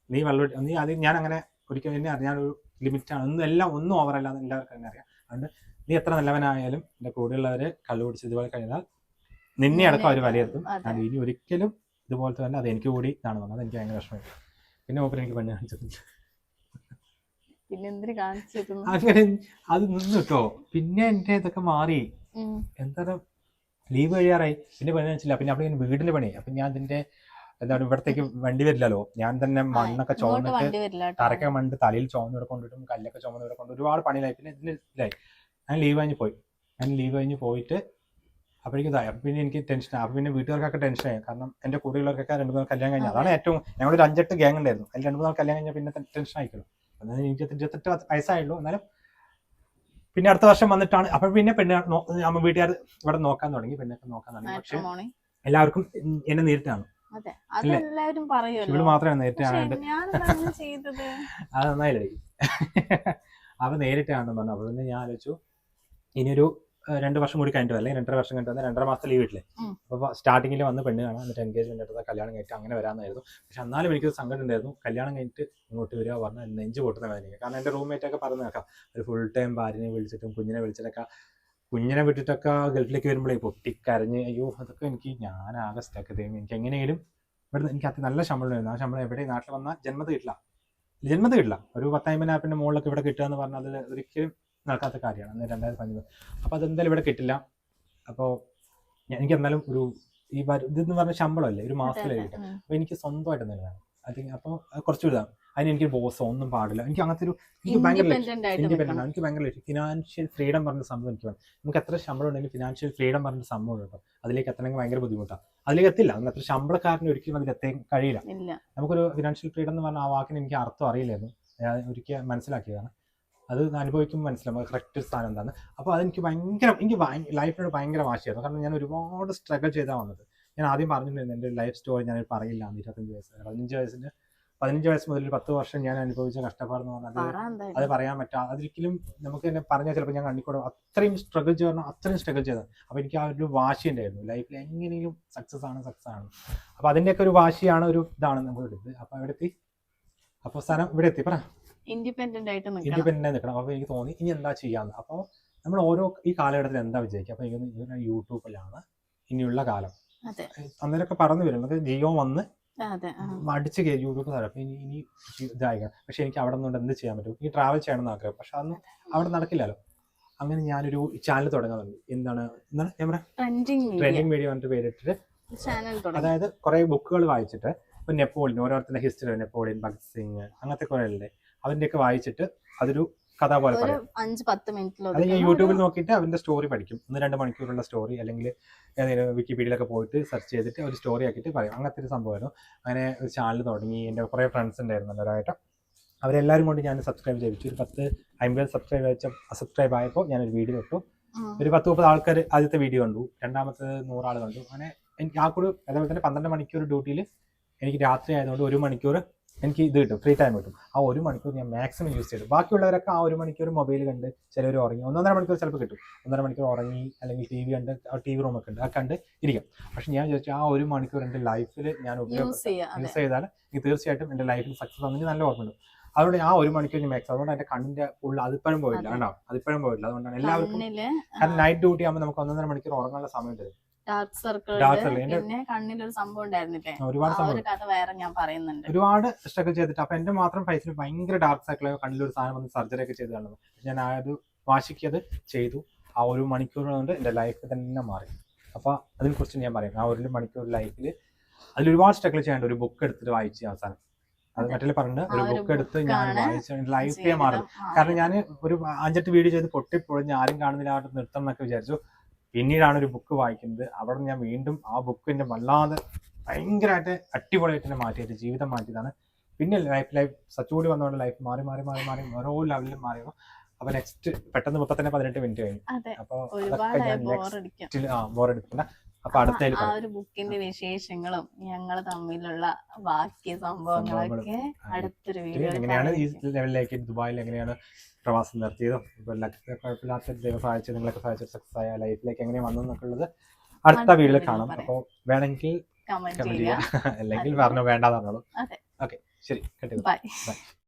നീ വെള്ളം നീ അത് ഞാൻ അങ്ങനെ ഒരിക്കലും എന്നെ അറിയാൻ ഒരു ലിമിറ്റ് ആണ്. ഒന്നും എല്ലാം ഒന്നും ഓവർ അല്ലാന്ന് എല്ലാവർക്കും തന്നെ അറിയാം. അതുകൊണ്ട് നീ എത്ര നല്ലവനായാലും എന്റെ കൂടെയുള്ളവരെ കള്ളു പിടിച്ച് ഇതുപോലെ കഴിഞ്ഞാൽ നിന്നെ അടക്കം അവർ വിലയിരുത്തും
അതെ.
ഇനി ഒരിക്കലും ഇതുപോലത്തെ തന്നെ അത് എനിക്ക് കൂടി ഇതാണ് വന്നത്. എനിക്ക് ഭയങ്കര വിഷമമായി. പിന്നെ മൂപ്പര് എനിക്ക് പെണ്ണ്
കാണിച്ചിരുന്നു
അങ്ങനെ അത് നിന്നു കേട്ടോ പിന്നെ എന്റെ ഇതൊക്കെ മാറി. എന്താ ലീവ് കഴിയാറായി. പിന്നെ പണി വെച്ചില്ല പിന്നെ അവിടെ വീടിന്റെ പണി. അപ്പൊ ഞാൻ ഇതിന്റെ എന്താ പറയുക ഇവിടത്തേക്ക് വണ്ടി വരില്ലല്ലോ. ഞാൻ തന്നെ മണ്ണൊക്കെ ചോന്നിട്ട്. തറക്കെ മണ്ട് തലയിൽ ചോന്നിവിടെ ഇവിടെ കൊണ്ടിട്ടും കല്ലൊക്കെ ചോന്നിവിടെ ഇവിടെ കൊണ്ട് ഒരുപാട് പണിയിലായി. പിന്നെ ഇതിന് ഇതായി. ഞാൻ ലീവ് കഴിഞ്ഞ് പോയി. ഞാൻ ലീവ് കഴിഞ്ഞ് പോയിട്ട് അപ്പോഴേക്കും ഇതായി പിന്നെ എനിക്ക് ടെൻഷൻ അപ്പം പിന്നെ വീട്ടുകാർക്കൊക്കെ ടെൻഷനായി കാരണം എന്റെ കൂടെയുള്ളവർക്കൊക്കെ രണ്ട് മൂന്നാൾ കല്യാണം കഴിഞ്ഞു. അതാണ് ഏറ്റവും ഞങ്ങളൊരു അഞ്ചെട്ട് ഗ്യാങ് ഉണ്ടായിരുന്നു. അതിൽ രണ്ട് മൂന്നാൾ കല്യാണം കഴിഞ്ഞാൽ പിന്നെ ടെൻഷൻ ആയിക്കല്ലോ അതായത് എനിക്ക് ഇരുപത്തെട്ട് വയസ്സായുള്ളൂ. എന്നാലും പിന്നെ അടുത്ത വർഷം വന്നിട്ടാണ്. അപ്പൊ പിന്നെ പെണ്ണ് അമ്മ വീട്ടുകാർ ഇവിടെ നോക്കാൻ തുടങ്ങി. പിന്നെ നോക്കാൻ തുടങ്ങി. പക്ഷെ എല്ലാവർക്കും എന്നെ നേരിട്ടാണ്.
ഇവൾ
മാത്രമേ നേരിട്ടാണ്. അത് നന്നായില്ലേ അപ്പൊ നേരിട്ടാണെന്ന് പറഞ്ഞു. അപ്പൊ പിന്നെ ഞാൻ ആലോചിച്ചു ഇനിയൊരു രണ്ട് വർഷം കൂടി കഴിഞ്ഞിട്ട് അല്ലെങ്കിൽ രണ്ടര വർഷം കഴിഞ്ഞിട്ട് വന്നാൽ രണ്ടര മാസത്തെ ലീവ് ഇല്ലേ?
ഉം.
അപ്പൊ സ്റ്റാർട്ടിങ്ങിൽ വന്ന് പെണ്ണ് കാണാം. എന്നിട്ട് എൻഗേജ്മെന്റ് എടുത്താൽ കല്യാണം കഴിഞ്ഞിട്ട് അങ്ങനെ വരാമെന്നായിരുന്നു. പക്ഷെ എന്നാലും എനിക്ക് സങ്കടം ഉണ്ടായിരുന്നു. കല്യാണം കഴിഞ്ഞിട്ട് ഇങ്ങോട്ട് വരിക പറഞ്ഞാൽ നെഞ്ച് പൊട്ടുന്ന വേദനയ്ക്ക് കാരണം എന്റെ റൂംമേറ്റ് ഒക്കെ പറഞ്ഞു നോക്കാം ഒരു ഫുൾ ടൈം ഭാര്യനെ വിളിച്ചിട്ടും കുഞ്ഞിനെ വിളിച്ചിട്ടൊക്കെ കുഞ്ഞിനെ വിട്ടിട്ടൊക്കെ ഗൾഫിലേക്ക് വരുമ്പോഴേ പൊട്ടിക്കരഞ്ഞ് അയ്യോ അതൊക്കെ എനിക്ക് ഞാൻ ആകെ സ്റ്റക്ക് എനിക്ക് എങ്ങനെയും ഇവിടെ എനിക്ക് അത് നല്ല ശമ്പളം ഉണ്ടായിരുന്നു. ആ ശമ്പളം എവിടെ നാട്ടിൽ വന്നാൽ ജന്മത് കിട്ടില്ല. ജന്മത് കിട്ടില്ല. ഒരു പത്തായിമ്പതിനായിരത്തിന്റെ മുകളിലൊക്കെ ഇവിടെ കിട്ടുക എന്ന് പറഞ്ഞാൽ അത് ഒരിക്കലും നടക്കാത്ത കാര്യമാണ്. രണ്ടായിരത്തി പതിനൊന്ന്. അപ്പോൾ അതെന്തായാലും ഇവിടെ കിട്ടില്ല. അപ്പോൾ എനിക്ക് എന്നാലും ഒരു ഈ ഇതെന്ന് പറഞ്ഞ ശമ്പളമല്ലേ? ഒരു മാസത്തിലേ കിട്ടും. അപ്പോൾ എനിക്ക് സ്വന്തമായിട്ട് എന്തെങ്കിലും വേണം. അത് അപ്പോൾ കുറച്ച് വിടാം അതിന് എനിക്ക് ബോസോ ഒന്നും പാടില്ല. എനിക്ക് അങ്ങനത്തെ ഒരു എനിക്ക് ഭയങ്കര ഇൻഡിപെൻഡന്റ്
നിൽക്കണം.
എനിക്ക് ഭയങ്കര ഫിനാൻഷ്യൽ ഫ്രീഡം പറഞ്ഞ സംഭവം എനിക്ക് വേണം. നമുക്ക് എത്ര ശമ്പളം ഉണ്ടെങ്കിലും ഫിനാൻഷ്യൽ ഫ്രീഡം പറഞ്ഞ സംഭവം കേട്ടോ അതിലേക്ക് എത്തണമെങ്കിൽ ഭയങ്കര ബുദ്ധിമുട്ടാണ് അതിലേക്ക് എത്തില്ല. അന്ന് അത്ര ശമ്പളക്കാരന് ഒരിക്കലും അതിൽ എത്തേ കഴിയില്ല. നമുക്കൊരു ഫിനാൻഷ്യൽ ഫ്രീഡം എന്ന് പറഞ്ഞ ആ വാക്കിന് എനിക്ക് അർത്ഥം അറിയില്ലായിരുന്നു. ഞാൻ ഒരിക്കൽ മനസ്സിലാക്കിയതാണ്. അത് അനുഭവിക്കുമ്പോൾ മനസ്സിലാവും. കറക്റ്റ് സ്ഥാനം എന്താണ് അപ്പോൾ അതെനിക്ക് ഭയങ്കര എനിക്ക് ലൈഫിനോട് ഭയങ്കര വാശിയായിരുന്നു. കാരണം ഞാൻ ഒരുപാട് സ്ട്രഗിൾ ചെയ്താൽ വന്നത്. ഞാൻ ആദ്യം പറഞ്ഞിട്ടുണ്ടായിരുന്നു എന്റെ ലൈഫ് സ്റ്റോറി ഞാൻ പറയില്ല ഇരുപത്തഞ്ച് വയസ്സ് പതിനഞ്ച് വയസ്സിന് പതിനഞ്ച് വയസ്സ് മുതൽ ഒരു പത്ത് വർഷം ഞാൻ അനുഭവിച്ച കഷ്ടപ്പാടെന്ന് പറഞ്ഞാൽ അത് പറയാൻ പറ്റാ അതൊരിക്കലും നമുക്ക് തന്നെ പറഞ്ഞാൽ ചിലപ്പോൾ ഞാൻ കണ്ണിക്കൂടെ അത്രയും സ്ട്രഗിൾ പറഞ്ഞാൽ അത്രയും സ്ട്രഗിൾ ചെയ്തത് അപ്പോൾ എനിക്ക് ആ ഒരു വാശി ഉണ്ടായിരുന്നു. ലൈഫിൽ എങ്ങനെയും സക്സസ് ആണ് സക്സസ് ആണ്. അപ്പോൾ അതിന്റെയൊക്കെ ഒരു വാശിയാണ് ഒരു ഇതാണ് നമ്മൾ എടുത്ത് അപ്പോൾ അവിടെ എത്തി അപ്പോൾ സ്ഥലം ഇവിടെ എത്തി പറ.
ഇൻഡിപെൻഡന്റ് ആയിട്ട്
ആയി നിൽക്കണം അപ്പോൾ എനിക്ക് തോന്നി ഇനി എന്താ ചെയ്യാന്ന്. അപ്പോൾ നമ്മൾ ഓരോ ഈ കാലഘട്ടത്തിൽ എന്താ വിചാരിക്കുക? അപ്പോൾ എനിക്ക് യൂട്യൂബിലാണ് ഇനിയുള്ള കാലം. അന്നേരമൊക്കെ പറഞ്ഞു വരും. നമുക്ക് ജിയോ വന്ന് കയറി യൂട്യൂബ് തരാം ഇനി ഇനി ഇതായിരിക്കണം പക്ഷെ എനിക്ക് അവിടെ നിന്നുകൊണ്ട് എന്ത് ചെയ്യാൻ പറ്റും? ഈ ട്രാവൽ ചെയ്യണം എന്ന് ആഗ്രഹം. പക്ഷെ അന്ന് അവിടെ നടക്കില്ലല്ലോ. അങ്ങനെ ഞാനൊരു ചാനൽ തുടങ്ങാൻ തുടങ്ങി എന്താണ്? എന്താണ് ഞാൻ പറയാം
ട്രെൻഡിങ് മീഡിയ
പറഞ്ഞിട്ട് പേരിട്ടിട്ട് അതായത് കുറെ ബുക്കുകൾ വായിച്ചിട്ട്. ഇപ്പൊ നെപ്പോളിയൻ ഓരോരുത്തരുടെ ഹിസ്റ്ററി നെപ്പോളിയൻ ഭഗത് സിംഗ് അങ്ങനത്തെ കുറെ അല്ലേ? അതിന്റെയൊക്കെ വായിച്ചിട്ട് അതൊരു കഥ പോലെ പറയും.
അഞ്ച് പത്ത് മിനിറ്റിൽ
അത് ഞാൻ യൂട്യൂബിൽ നോക്കിയിട്ട് അവന്റെ സ്റ്റോറി പഠിക്കും. ഒന്ന് രണ്ട് മണിക്കൂറുള്ള സ്റ്റോറി അല്ലെങ്കിൽ ഏതെങ്കിലും വിക്കിപീഡിയയിലൊക്കെ പോയിട്ട് സെർച്ച് ചെയ്തിട്ട് ഒരു സ്റ്റോറി ആക്കിയിട്ട് പറയും. അങ്ങനത്തെ ഒരു സംഭവമായിരുന്നു അങ്ങനെ ഒരു ചാനൽ തുടങ്ങി. എന്റെ കുറേ ഫ്രണ്ട്സ് ഉണ്ടായിരുന്നു നല്ലതായിട്ട് അവരെല്ലാവരും കൊണ്ട് ഞാൻ സബ്സ്ക്രൈബ് ചെയ്യിച്ചു ഒരു പത്ത് അമ്പത് സബ്സ്ക്രൈബ് അയച്ച സബ്സ്ക്രൈബ് ആയപ്പോൾ ഞാനൊരു വീഡിയോ ഇട്ടു. ഒരു പത്ത് മുപ്പത് ആൾക്കാർ ആദ്യത്തെ വീഡിയോ കണ്ടു. രണ്ടാമത്തെ നൂറാൾ കണ്ടു. അങ്ങനെ എനിക്ക് ആ കൂടെ അതേപോലെ തന്നെ പന്ത്രണ്ട് മണിക്കൂർ ഡ്യൂട്ടിയിൽ എനിക്ക് രാത്രി ആയതുകൊണ്ട് ഒരു മണിക്കൂർ എനിക്ക് ഇത് കിട്ടും ഫ്രീ ടൈം കിട്ടും. ആ ഒരു മണിക്കൂർ ഞാൻ മാക്സിമം യൂസ് ചെയ്തു. ബാക്കിയുള്ളവരൊക്കെ ആ ഒരു മണിക്കൂർ മൊബൈൽ കണ്ട് ചിലവർ ഉറങ്ങി. ഒന്നൊന്നര മണിക്കൂർ ചിലപ്പോൾ കിട്ടും. ഒന്നര മണിക്കൂർ ഉറങ്ങി അല്ലെങ്കിൽ ടി വി കണ്ട് ടി വി റൂമൊക്കെ ഉണ്ട് ആ കണ്ട് ഇരിക്കാം. പക്ഷെ ഞാൻ വിചാരിച്ചു ആ ഒരു മണിക്കൂർ എന്റെ ലൈഫിൽ ഞാൻ ഉപയോഗം
യൂസ്
ചെയ്താൽ എനിക്ക് തീർച്ചയായിട്ടും എന്റെ ലൈഫിൽ സക്സസ് ആണെന്ന് നല്ല ഓർമ്മയുണ്ട്. അതുകൊണ്ട് ഞാൻ ഒരു മണിക്കൂർ ഞാൻ മാക്സ് അതുകൊണ്ട് എന്റെ കണ്ണിന്റെ ഫുൾ അതിപ്പോഴും പോയില്ല കേട്ടോ അതിപ്പോഴും പോയില്ല അതുകൊണ്ടാണ് എല്ലാവർക്കും കാരണം നൈറ്റ് ഡ്യൂട്ടി ആകുമ്പോൾ നമുക്ക് ഒന്നൊന്നര മണിക്കൂർ ഉറങ്ങാനുള്ള സമയം തരും.
Dark circle
Dark circle. എന്റെ-
പിന്നെ കണ്ണിലൊരു സംഭവം ഉണ്ടായിരുന്നില്ലേ?
ഒരുപാട്
ആ
സമയം
ഒരു കഥ വേറെ ഞാൻ പറയുന്നുണ്ട്.
ഒരുപാട് സ്ട്രഗിൾ ചെയ്തിട്ട് അപ്പൊ എന്റെ മാത്രം ഫൈസിൽ ഭയങ്കര ഡാർക്ക് സർക്കിൾ കണ്ണിലൊരു സാധനം വന്ന് സർജറി ഒക്കെ ചെയ്ത് കാണുന്നത് ഞാൻ ആ ഒരു വാശിക്ക് അത് ചെയ്തു. ആ ഒരു മണിക്കൂർ കൊണ്ട് എന്റെ ലൈഫ് തന്നെ മാറി. അപ്പൊ അതിനെ കുറിച്ച് ഞാൻ പറയാം. ആ ഒരു മണിക്കൂർ ലൈഫിൽ അതിൽ ഒരുപാട് സ്ട്രഗിൾ ചെയ്യാണ്ട് ഒരു ബുക്ക് എടുത്തിട്ട് വായിച്ച് അവസാനം. അത്. മറ്റേ പറഞ്ഞ ഒരു ബുക്ക് എടുത്ത് ഞാൻ വായിച്ച ലൈഫ് മാറും കാരണം ഞാൻ ഒരു അഞ്ചെട്ട് വീഡിയോ ചെയ്ത് പൊട്ടിപ്പൊളിഞ്ഞ് ആരും കാണുന്നില്ല. അവിടെ നിർത്തണം എന്നൊക്കെ വിചാരിച്ചു. പിന്നീടാണ് ഒരു ബുക്ക് വായിക്കുന്നത്. അവിടെ ഞാൻ വീണ്ടും ആ ബുക്കിന്റെ വല്ലാതെ ഭയങ്കരമായിട്ട് അടിപൊളിയായിട്ട് തന്നെ മാറ്റിയിട്ട് ജീവിതം മാറ്റിയതാണ്. പിന്നെ ലൈഫ് ലൈഫ് സച്ചുകൂടി വന്നതുകൊണ്ട് ലൈഫ് മാറി മാറി മാറി മാറി ഓരോ ലെവലിലും മാറിയപ്പോൾ അപ്പൊ നെക്സ്റ്റ് പെട്ടെന്ന് മുപ്പത്തി തന്നെ പതിനെട്ട് മിനിറ്റ് കഴിഞ്ഞു. അപ്പൊ അതൊക്കെ ഞാൻ നെക്സ്റ്റ് ആ ബോറെടുക്കണ്ട അപ്പൊ അടുത്തതിൽ
ആ ഒരു ബുക്കിന്റെ വിശേഷങ്ങളും ഞങ്ങൾ തമ്മിലുള്ള ബാക്കി സംഭവങ്ങളൊക്കെ അടുത്തൊരു വീഡിയോ
എങ്ങനെയാണ് ഈ ലെവലിലേക്ക് ദുബായിൽ എങ്ങനെയാണ് പ്രവാസം നിർത്തിയതും ഇപ്പൊ എല്ലാ കുഴപ്പമില്ലാത്ത ദൈവം സഹായിച്ച് നിങ്ങളൊക്കെ സഹായിച്ചു സക്സസ് ആയ ലൈഫിലേക്ക് എങ്ങനെ വന്നു എന്നൊക്കെ ഉള്ളത് അടുത്ത വീഡിയോയിൽ കാണാം. അപ്പോൾ വേണമെങ്കിൽ
കമന്റ് ചെയ്യുക
അല്ലെങ്കിൽ പറഞ്ഞു വേണ്ടാന്ന് പറഞ്ഞോളൂ. ഓക്കെ ശരി.
ബൈ.